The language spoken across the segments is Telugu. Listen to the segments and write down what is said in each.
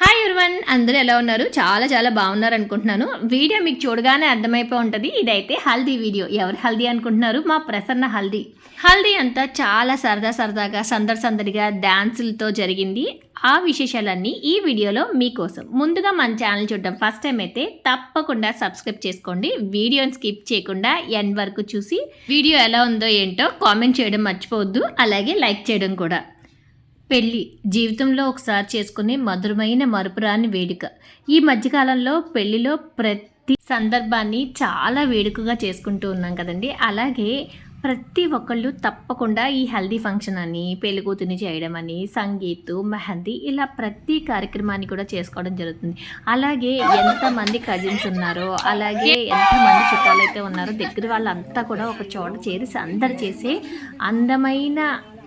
hi everyone అందరూ ఎలా ఉన్నారు? చాలా చాలా బాగున్నారు అనుకుంటున్నాను. వీడియో మీకు చూడగానే అర్థమైపోయి ఉంటుంది. ఇదైతే హల్దీ వీడియో. ఎవరు హల్దీ అనుకుంటున్నారు? మా ప్రసన్న హల్దీ. హల్దీ అంతా చాలా సరదా సరదాగా సందడి సందడిగా డ్యాన్సులతో జరిగింది. ఆ విశేషాలన్నీ ఈ వీడియోలో మీకోసం. ముందుగా మన ఛానల్ చూడడం ఫస్ట్ టైం అయితే తప్పకుండా సబ్స్క్రైబ్ చేసుకోండి. వీడియోని స్కిప్ చేయకుండా ఎండ్ వరకు చూసి వీడియో ఎలా ఉందో ఏంటో కామెంట్ చేయడం మర్చిపోవద్దు. అలాగే లైక్ చేయడం కూడా. పెళ్ళి జీవితంలో ఒకసారి చేసుకునే మధురమైన మరుపురాని వేడుక. ఈ మధ్యకాలంలో పెళ్ళిలో ప్రతి సందర్భాన్ని చాలా వేడుకగా చేసుకుంటూ ఉన్నాం కదండి. అలాగే ప్రతి ఒక్కళ్ళు తప్పకుండా ఈ హల్దీ ఫంక్షన్ అని పెళ్ళికూతుని చేయడం అని సంగీత్ మెహందీ ఇలా ప్రతి కార్యక్రమాన్ని కూడా చేసుకోవడం జరుగుతుంది. అలాగే ఎంతమంది కజిన్స్ ఉన్నారో అలాగే ఎంతమంది చుట్టాలు అయితే ఉన్నారో దగ్గర వాళ్ళంతా కూడా ఒక చోట చేరి సందడి చేసే అందమైన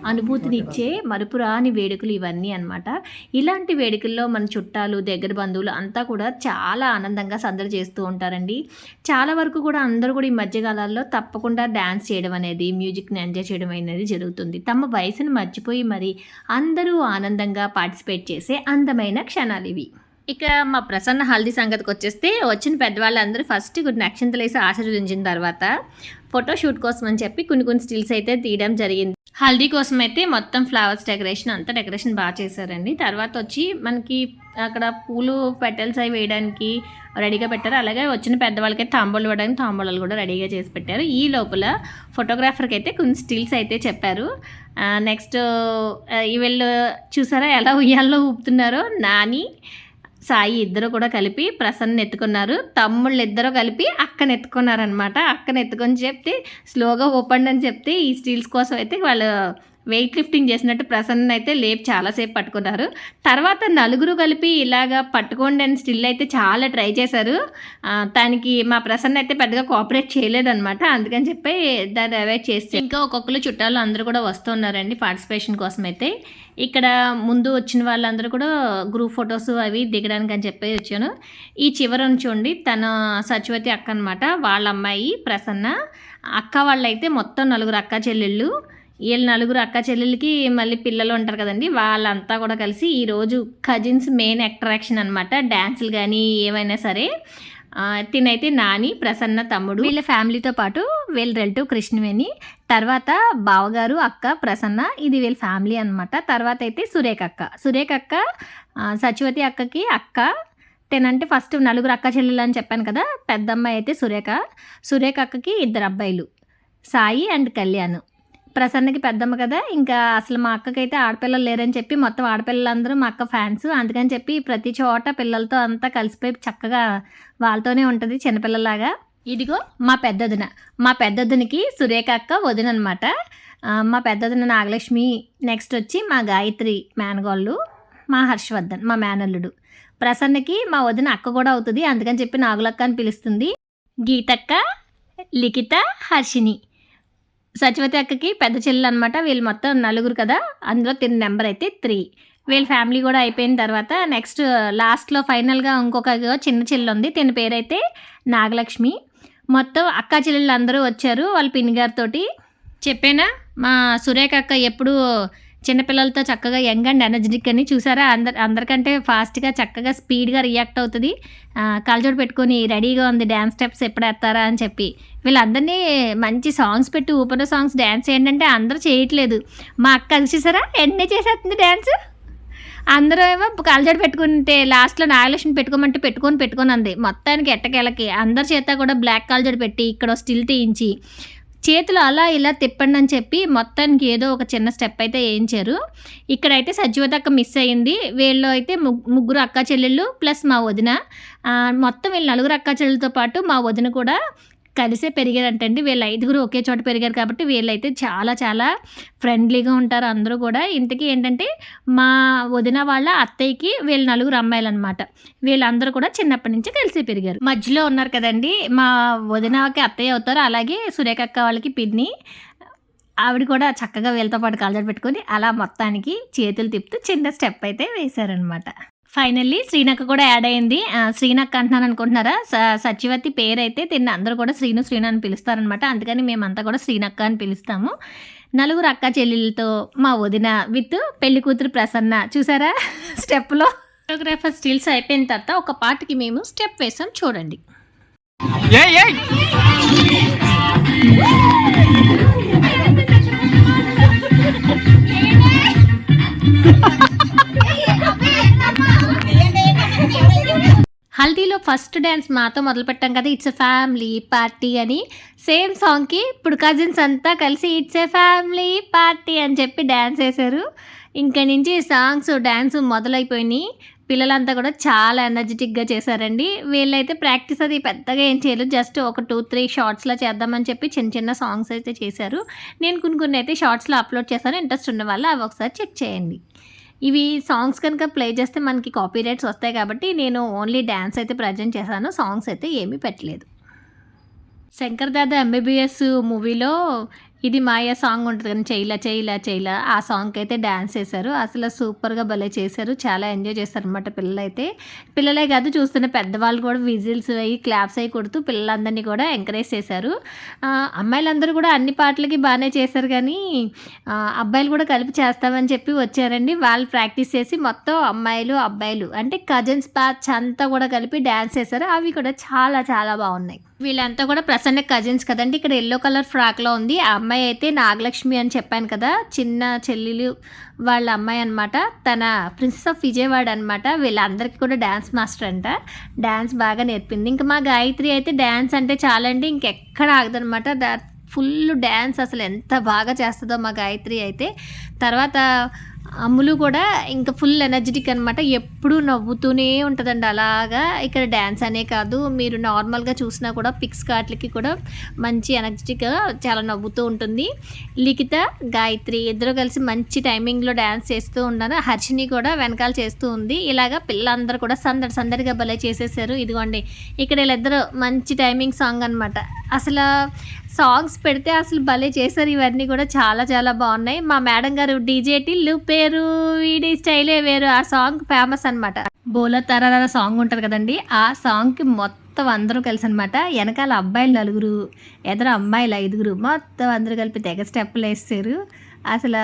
అనుభూతినిచ్చే మరుపురాని వేడుకలు ఇవన్నీ అనమాట ఇలాంటి వేడుకల్లో మన చుట్టాలు దగ్గర బంధువులు అంతా కూడా చాలా ఆనందంగా సందడి చేస్తూ ఉంటారండి. చాలా వరకు కూడా అందరూ కూడా ఈ మధ్యకాలాల్లో తప్పకుండా డ్యాన్స్ చేయడం అనేది మ్యూజిక్ని ఎంజాయ్ చేయడం అనేది జరుగుతుంది. తమ వయసును మర్చిపోయి మరి అందరూ ఆనందంగా పార్టిసిపేట్ చేసే అందమైన క్షణాలు ఇవి. ఇక మా ప్రసన్న హల్దీ సంగతికి వచ్చేస్తే వచ్చిన పెద్దవాళ్ళందరూ ఫస్ట్ కొన్ని నక్షంతలు వేసి ఆశీర్వదించిన తర్వాత ఫోటోషూట్ కోసం అని చెప్పి కొన్ని కొన్ని స్టిల్స్ అయితే తీయడం జరిగింది. హల్దీ కోసం అయితే మొత్తం ఫ్లవర్స్ డెకరేషన్ అంతా డెకరేషన్ బాగా చేశారండి. తర్వాత వచ్చి మనకి అక్కడ పూలు పెటల్స్ అవి వేయడానికి రెడీగా పెట్టారు. అలాగే వచ్చిన పెద్దవాళ్ళకి తాంబూలు ఇవ్వడానికి తాంబూలాలు కూడా రెడీగా చేసి పెట్టారు. ఈ లోపల ఫోటోగ్రాఫర్కి అయితే కొన్ని స్టిల్స్ అయితే చెప్పారు. నెక్స్ట్ వీళ్ళు చూసారా ఎలా ఉయ్యాల్లో ఊపుతున్నారో నాని. సాయి ఇద్దరు కూడా కలిపి ప్రసన్న ఎత్తుకున్నారు. తమ్ముళ్ళు ఇద్దరు కలిపి అక్కను ఎత్తుకున్నారనమాట అక్కను ఎత్తుకొని చెప్తే స్లోగా ఓపెన్ అని చెప్తే ఈ స్టీల్స్ కోసం అయితే వాళ్ళు వెయిట్ లిఫ్టింగ్ చేసినట్టు ప్రసన్న అయితే లేపు చాలాసేపు పట్టుకున్నారు. తర్వాత నలుగురు కలిపి ఇలాగా పట్టుకోండి అని స్టిల్ అయితే చాలా ట్రై చేశారు. దానికి మా ప్రసన్న అయితే పెద్దగా కోఆపరేట్ చేయలేదన్నమాట. అందుకని చెప్పి దాన్ని అవాయిడ్ చేస్తే ఇంకా ఒక్కొక్కరు చుట్టాలు అందరూ కూడా వస్తున్నారండి పార్టిసిపేషన్ కోసం అయితే ఇక్కడ ముందు వచ్చిన వాళ్ళందరూ కూడా గ్రూప్ ఫొటోస్ అవి దిగడానికి అని చెప్పి వచ్చాను. ఈ చివర చూడండి తన సచివతి అక్క అనమాట వాళ్ళ అమ్మాయి ప్రసన్న. అక్క వాళ్ళైతే మొత్తం నలుగురు అక్క చెల్లెళ్ళు. వీళ్ళు నలుగురు అక్క చెల్లెలకి మళ్ళీ పిల్లలు ఉంటారు కదండి. వాళ్ళంతా కూడా కలిసి ఈరోజు కజిన్స్ మెయిన్ అట్రాక్షన్ అనమాట డ్యాన్సులు కానీ ఏమైనా సరే. తినైతే నాని ప్రసన్న తమ్ముడు. వీళ్ళ ఫ్యామిలీతో పాటు వీళ్ళ రిలేటివ్ కృష్ణవేణి తర్వాత బావగారు అక్క ప్రసన్న ఇది వీళ్ళ ఫ్యామిలీ అనమాట తర్వాత అయితే సురేఖ అక్క. సురేఖ అక్క సచివతి అక్కకి అక్క. తినంటే ఫస్ట్ నలుగురు అక్క చెల్లెలు అని చెప్పాను కదా పెద్దమ్మాయి అయితే సురేఖ. సురేఖ అక్కకి ఇద్దరు అబ్బాయిలు. సాయి అండ్ కళ్యాణ్. ప్రసన్నకి పెద్దమ్మ కదా ఇంకా అసలు మా అక్కకైతే ఆడపిల్లలు లేరని చెప్పి మొత్తం ఆడపిల్లలందరూ మా అక్క ఫ్యాన్స్. అందుకని చెప్పి ప్రతి చోట పిల్లలతో అంతా కలిసిపోయి చక్కగా వాళ్ళతోనే ఉంటుంది చిన్నపిల్లలాగా. ఇదిగో మా పెద్దదిన. మా పెద్దదినికి సురేఖ అక్క వదిన అనమాట మా పెద్దదిన నాగలక్ష్మి నెక్స్ట్ వచ్చి మా గాయత్రి మేనగోళ్ళు మా హర్షవర్ధన్ మా మేనల్లుడు. ప్రసన్నకి మా వదిన అక్క కూడా అవుతుంది అందుకని చెప్పి నాగులక్క అని పిలుస్తుంది. గీతక్క లిఖిత హర్షిని సచివతి అక్కకి పెద్ద చెల్లెలు అనమాట వీళ్ళు మొత్తం నలుగురు కదా. అందులో తిన్న నెంబర్ అయితే త్రీ. వీళ్ళ ఫ్యామిలీ కూడా అయిపోయిన తర్వాత నెక్స్ట్ లాస్ట్లో ఫైనల్గా ఇంకొక చిన్న చెల్లి ఉంది తిన పేరైతే నాగలక్ష్మి. మొత్తం అక్క చెల్లెళ్ళు అందరూ వచ్చారు వాళ్ళ పిన్ని గారితోటి. చెప్పానా? మా సురేఖ అక్క ఎప్పుడు చిన్నపిల్లలతో చక్కగా యంగ్ అండ్ ఎనర్జెటిక్ అని చూసారా? అందరు అందరికంటే ఫాస్ట్గా చక్కగా స్పీడ్గా రియాక్ట్ అవుతుంది. కలజోడు పెట్టుకొని రెడీగా ఉంది డ్యాన్స్ స్టెప్స్ ఎప్పుడు వేస్తారా అని చెప్పి. వీళ్ళందరినీ మంచి సాంగ్స్ పెట్టి ఊపర సాంగ్స్ డ్యాన్స్ ఏంటంటే అందరూ చేయట్లేదు. మా అక్క అది చూసారా ఎన్నే చేసేస్తుంది డ్యాన్స్ అందరూ ఏమో కలజోడు పెట్టుకుంటే లాస్ట్లో నాగలక్ష్మి పెట్టుకోమంటే పెట్టుకొని పెట్టుకొని అంది. మొత్తానికి ఎట్టకేళ్ళకి అందరి చేత కూడా బ్లాక్ కలజోడు పెట్టి ఇక్కడ స్టిల్ తీయించి చేతులు అలా ఇలా తిప్పండి అని చెప్పి మొత్తానికి ఏదో ఒక చిన్న స్టెప్ అయితే వేయించారు. ఇక్కడైతే సజ్జీవత మిస్ అయ్యింది. వీళ్ళు అయితే ముగ్గురు అక్క చెల్లెళ్ళు ప్లస్ మా వదిన. మొత్తం వీళ్ళు నలుగురు అక్క చెల్లెలతో పాటు మా వదిన కూడా కలిసే పెరిగారంటండి. వీళ్ళు ఐదుగురు ఒకే చోట పెరిగారు కాబట్టి వీళ్ళైతే చాలా చాలా ఫ్రెండ్లీగా ఉంటారు అందరూ కూడా. ఇంతకీ ఏంటంటే మా వదిన వాళ్ళ అత్తయ్యకి వీళ్ళు నలుగురు అమ్మాయిలు అనమాట వీళ్ళందరూ కూడా చిన్నప్పటి నుంచి కలిసి పెరిగారు. మధ్యలో ఉన్నారు కదండి మా వదినకి అత్తయ్య అవుతారు. అలాగే సురేఖ అక్క వాళ్ళకి పిన్ని. ఆవిడ కూడా చక్కగా వీళ్ళతో పాటు కాలజడ పెట్టుకొని అలా మొత్తానికి చేతులు తిప్పుతూ చిన్న స్టెప్ అయితే వేశారనమాట ఫైనల్లీ శ్రీనక్క కూడా యాడ్ అయింది. శ్రీనక్క అంటున్నాను అనుకుంటున్నారా? స- సత్యవతి పేరు అయితే తిన్న అందరూ కూడా శ్రీను శ్రీను అని పిలుస్తారనమాట అందుకని మేమంతా కూడా శ్రీనక్క అని పిలుస్తాము. నలుగురు అక్క చెల్లెలతో మా వదిన విత్ పెళ్ళి కూతురు ప్రసన్న. చూసారా? స్టెప్లో ఫోటోగ్రాఫర్ స్టిల్స్ అయిపోయిన తర్వాత ఒక పాటకి మేము స్టెప్ వేసాం చూడండి. ఏయ్ ఏయ్! హల్దీలో ఫస్ట్ డ్యాన్స్ మాతో మొదలు పెట్టాం కదా ఇట్స్ ఎ ఫ్యామిలీ పార్టీ అని. సేమ్ సాంగ్కి ఇప్పుడు కజిన్స్ అంతా కలిసి ఇట్స్ ఎ ఫ్యామిలీ పార్టీ అని చెప్పి డ్యాన్స్ వేశారు ఇంక నుంచి సాంగ్స్ డ్యాన్స్ మొదలైపోయినాయి. పిల్లలంతా కూడా చాలా ఎనర్జెటిక్గా చేశారండి. వీళ్ళైతే ప్రాక్టీస్ అది పెద్దగా ఏం చేయలేదు. జస్ట్ ఒక టూ త్రీ షార్ట్స్లో చేద్దామని చెప్పి చిన్న చిన్న సాంగ్స్ అయితే చేశారు. నేను కొన్ని కొన్ని అయితే షార్ట్స్లో అప్లోడ్ చేశాను ఇంట్రెస్ట్ ఉన్న వాళ్ళు అవి ఒకసారి చెక్ చేయండి. ఇవి సాంగ్స్ కనుక ప్లే చేస్తే మనకి కాపీ రైట్స్ వస్తాయి కాబట్టి నేను ఓన్లీ డ్యాన్స్ అయితే ప్రజెంట్ చేశాను సాంగ్స్ అయితే ఏమీ పెట్టలేదు. శంకర్ దాదా ఎంబీబీఎస్ మూవీలో ఇది మాయ సాంగ్ ఉంటుంది కానీ చేయలా చేయలా చేయలా ఆ సాంగ్కి అయితే డ్యాన్స్ చేశారు. అసలు సూపర్గా భలే చేశారు. చాలా ఎంజాయ్ చేస్తారు అనమాట పిల్లలైతే. పిల్లలే కాదు చూస్తున్న పెద్దవాళ్ళు కూడా విజిల్స్ అయ్యి క్లాప్స్ అయ్యి కొడుతూ పిల్లలందరినీ కూడా ఎంకరేజ్ చేశారు. అమ్మాయిలందరూ కూడా అన్ని పాటలకి బాగానే చేశారు కానీ అబ్బాయిలు కూడా కలిపి చేస్తామని చెప్పి వచ్చారండి. వాళ్ళు ప్రాక్టీస్ చేసి మొత్తం అమ్మాయిలు అబ్బాయిలు అంటే కజిన్స్ బ్యాచ్ అంతా కూడా కలిపి డ్యాన్స్ చేశారు. అవి కూడా చాలా చాలా బాగున్నాయి. వీళ్ళంతా కూడా ప్రసన్న కజిన్స్ కదండి. ఇక్కడ ఎల్లో కలర్ ఫ్రాక్లో ఉంది. ఆ అమ్మాయి అయితే నాగలక్ష్మి అని చెప్పాను కదా. చిన్న చెల్లెలు వాళ్ళ అమ్మాయి అనమాట తన ప్రిన్సెస్ ఆఫ్ విజయవాడ అనమాట వీళ్ళందరికీ కూడా డ్యాన్స్ మాస్టర్ అంట. డ్యాన్స్ బాగా నేర్పింది. ఇంకా మా గాయత్రి అయితే డ్యాన్స్ అంటే చాలండి. ఇంకెక్కడ ఆగదనమాట దా ఫుల్ డ్యాన్స్ అసలు ఎంత బాగా చేస్తుందో మా గాయత్రి అయితే. తర్వాత అమ్ములు కూడా ఇంకా ఫుల్ ఎనర్జెటిక్ అనమాట ఎప్పుడూ నవ్వుతూనే ఉంటుందండి. అలాగా ఇక్కడ డ్యాన్స్ అనే కాదు మీరు నార్మల్గా చూసినా కూడా పిక్స్ కాట్లకి కూడా మంచి ఎనర్జెటిక్గా చాలా నవ్వుతూ ఉంటుంది. లిఖిత గాయత్రి ఇద్దరు కలిసి మంచి టైమింగ్లో డ్యాన్స్ చేస్తూ ఉన్నారు హర్షిని కూడా వెనకాల చేస్తూ ఉంది. ఇలాగా పిల్లలందరూ కూడా సందడి సందడిగా భలే చేసేసారు. ఇదిగోండి ఇక్కడ వీళ్ళిద్దరు మంచి టైమింగ్ సాంగ్ అనమాట అసలు సాంగ్స్ పెడితే అసలు భలే చేశారు. ఇవన్నీ కూడా చాలా చాలా బాగున్నాయి. మా మేడం గారు డీజే టిల్లు పేరు వీడి స్టైలే వేరు. ఆ సాంగ్ ఫేమస్ అనమాట బోలో తరార సాంగ్ ఉంటుంది కదండి. ఆ సాంగ్కి మొత్తం అందరూ కలిసి అనమాట వెనకాల అబ్బాయిలు నలుగురు ఎదురు అమ్మాయిలు ఐదుగురు. మొత్తం అందరూ కలిపి తెగ స్టెప్పులు వేస్తారు అసలు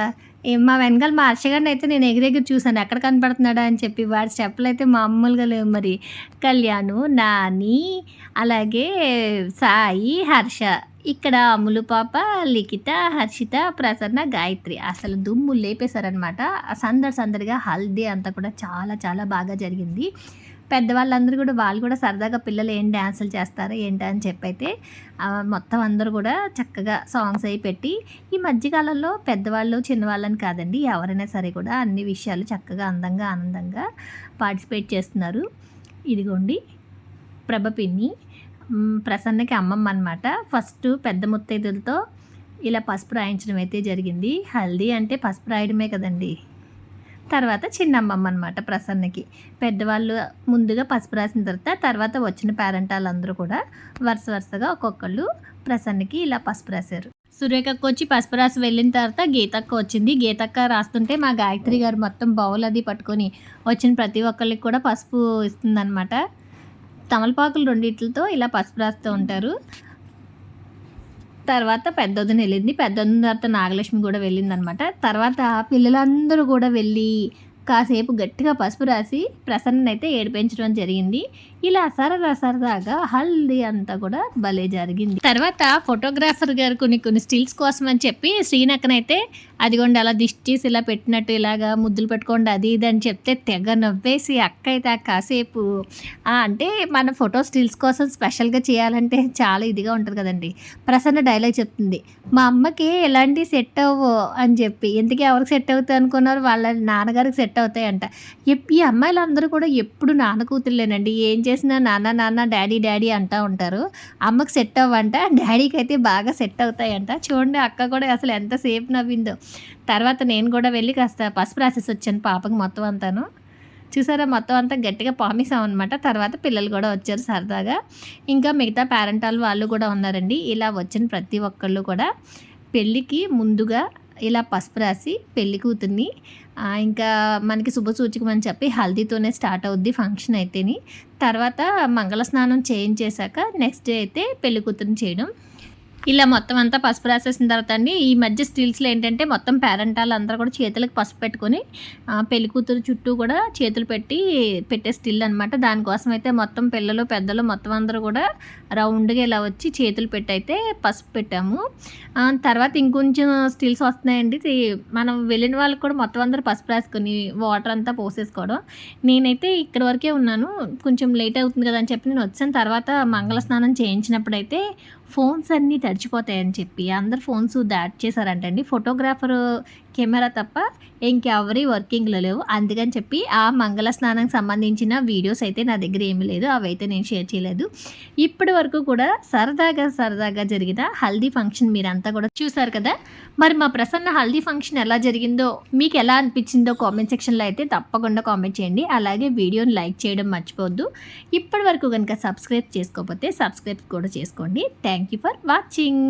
మా వెనకాల మా అర్షగారిని అయితే నేను ఎగిరెగిరి చూసాను ఎక్కడ కనపడుతున్నాడా అని చెప్పి వాడి స్టెప్పులు అయితే మామూలుగా లేవు మరి. కళ్యాణు నాని అలాగే సాయి హర్ష. ఇక్కడ అమ్ములు పాప లిఖిత హర్షిత ప్రసన్న గాయత్రి. అసలు దుమ్ము లేపేశారనమాట సందడి సందడిగా హల్దీ అంతా కూడా చాలా చాలా బాగా జరిగింది. పెద్దవాళ్ళందరూ కూడా వాళ్ళు కూడా సరదాగా పిల్లలు ఏం డ్యాన్సులు చేస్తారు ఏంటి అని చెప్పైతే మొత్తం అందరూ కూడా చక్కగా సాంగ్స్ అవి పెట్టి ఈ మధ్యకాలంలో పెద్దవాళ్ళు చిన్నవాళ్ళని కాదండి ఎవరైనా సరే కూడా అన్ని విషయాలు చక్కగా అందంగా ఆనందంగా పార్టిసిపేట్ చేస్తున్నారు. ఇదిగోండి ప్రభ పిన్ని. ప్రసన్నకి అమ్మమ్మ అనమాట ఫస్ట్ పెద్ద ముత్తైదులతో ఇలా పసుపు రాయించడం అయితే జరిగింది. హల్దీ అంటే పసుపు రాయడమే కదండి. తర్వాత చిన్నమ్మమ్మ అనమాట ప్రసన్నకి. పెద్దవాళ్ళు ముందుగా పసుపు రాసిన తర్వాత తర్వాత వచ్చిన పేరెంట్ అందరూ కూడా వరుస వరుసగా ఒక్కొక్కళ్ళు ప్రసన్నకి ఇలా పసుపు రాశారు. సూర్యకక్క వచ్చి పసుపు రాసి వెళ్ళిన తర్వాత గీతక్క వచ్చింది. గీతక్క రాస్తుంటే మా గాయత్రి గారు మొత్తం బౌల్ అది పట్టుకొని వచ్చిన ప్రతి ఒక్కరికి కూడా పసుపు ఇస్తుందన్నమాట. తమలపాకులు రెండిట్లతో ఇలా పసుపు రాస్తూ ఉంటారు. తర్వాత పెద్దొదిన వెళ్ళింది. పెద్దొదిన తర్వాత నాగలక్ష్మి కూడా వెళ్ళింది అనమాట తర్వాత పిల్లలందరూ కూడా వెళ్ళి కాసేపు గట్టిగా పసుపు రాసి ప్రసన్న అయితే ఏడిపించడం జరిగింది. ఇలా సరదా సరదాగా హల్దీ అంతా కూడా భలే జరిగింది. తర్వాత ఫోటోగ్రాఫర్ గారు కొన్ని కొన్ని స్టిల్స్ కోసం అని చెప్పి శ్రీనక్కనైతే అదిగోండి అలా దిష్టిస్ ఇలా పెట్టినట్టు ఇలాగా ముద్దులు పెట్టుకోండి అది ఇది అని చెప్తే తెగ నవ్వేసి అక్క అయితే కాసేపు అంటే మన ఫోటో స్టిల్స్ కోసం స్పెషల్గా చేయాలంటే చాలా ఇదిగా ఉంటుంది కదండి. ప్రసన్న డైలాగ్ చెప్తుంది మా అమ్మకి ఎలాంటి సెట్ అవ్వవు అని చెప్పి. ఎందుకు ఎవరికి సెట్ అవుతా అనుకున్నారు? వాళ్ళ నాన్నగారికి సెట్ సెట్ అవుతాయంట. ఈ అమ్మాయిలు అందరూ కూడా ఎప్పుడు నాన్న కూతుర్లేనండి. ఏం చేసినా నాన్న నాన్న డాడీ డాడీ అంటూ ఉంటారు. అమ్మకి సెట్ అవ్వంట డాడీకి అయితే బాగా సెట్ అవుతాయంట. చూడండి అక్క కూడా అసలు ఎంతసేపు నవ్విందో. తర్వాత నేను కూడా వెళ్ళి కాస్త పసుపు రాసేసి వచ్చాను పాపకి మొత్తం అంతాను. చూసారా? మొత్తం అంతా గట్టిగా పామిసాం అనమాట తర్వాత పిల్లలు కూడా వచ్చారు సరదాగా. ఇంకా మిగతా పేరెంటాలు వాళ్ళు కూడా ఉన్నారండి. ఇలా వచ్చిన ప్రతి ఒక్కళ్ళు కూడా పెళ్ళికి ముందుగా ఇలా పసుపు రాసి పెళ్ళి కూతుర్ని ఇంకా మనకి శుభ అని చెప్పి హల్దీతోనే స్టార్ట్ అవుద్ది ఫంక్షన్ అయితేని. తర్వాత మంగళ స్నానం చేయించేశాక నెక్స్ట్ డే అయితే పెళ్ళి కూతురుని చేయడం. ఇలా మొత్తం అంతా పసుపు రాసేసిన తర్వాత అండి ఈ మధ్య స్టిల్స్లో ఏంటంటే మొత్తం పేరెంటాలు అందరూ కూడా చేతులకు పసుపు పెట్టుకొని పెళ్ళి కూతురు చుట్టూ కూడా చేతులు పెట్టి పెట్టే స్టిల్ అనమాట దానికోసం అయితే మొత్తం పిల్లలు పెద్దలు మొత్తం అందరూ కూడా రౌండ్గా ఇలా వచ్చి చేతులు పెట్టి అయితే పసుపు పెట్టాము. తర్వాత ఇంకొంచెం స్టిల్స్ వస్తున్నాయండి. మనం వెళ్ళిన వాళ్ళకి కూడా మొత్తం అందరూ పసుపు రాసుకొని వాటర్ అంతా పోసేసుకోవడం. నేనైతే ఇక్కడ వరకే ఉన్నాను. కొంచెం లేట్ అవుతుంది కదా అని చెప్పి నేను వచ్చాను తర్వాత మంగళ స్నానం చేయించినప్పుడు అయితే ఫోన్స్ అన్నీ తడిచిపోతాయని చెప్పి అందరు ఫోన్స్ దాట్ చేశారంటండి. ఫోటోగ్రాఫర్ కెమెరా తప్ప ఇంకెవరి వర్కింగ్లో లేవు. అందుకని చెప్పి ఆ మంగళ స్నానానికి సంబంధించిన వీడియోస్ అయితే నా దగ్గర ఏమీ లేదు. అవైతే నేను షేర్ చేయలేదు. ఇప్పటి వరకు కూడా సరదాగా సరదాగా జరిగిన హల్దీ ఫంక్షన్ మీరంతా కూడా చూసారు కదా? మరి మా ప్రసన్న హల్దీ ఫంక్షన్ ఎలా జరిగిందో మీకు ఎలా అనిపించిందో కామెంట్ సెక్షన్లో అయితే తప్పకుండా కామెంట్ చేయండి. అలాగే వీడియోని లైక్ చేయడం మర్చిపోవద్దు. ఇప్పటి వరకు కనుక సబ్స్క్రైబ్ చేసుకోకపోతే సబ్స్క్రైబ్ కూడా చేసుకోండి. Thank you for watching.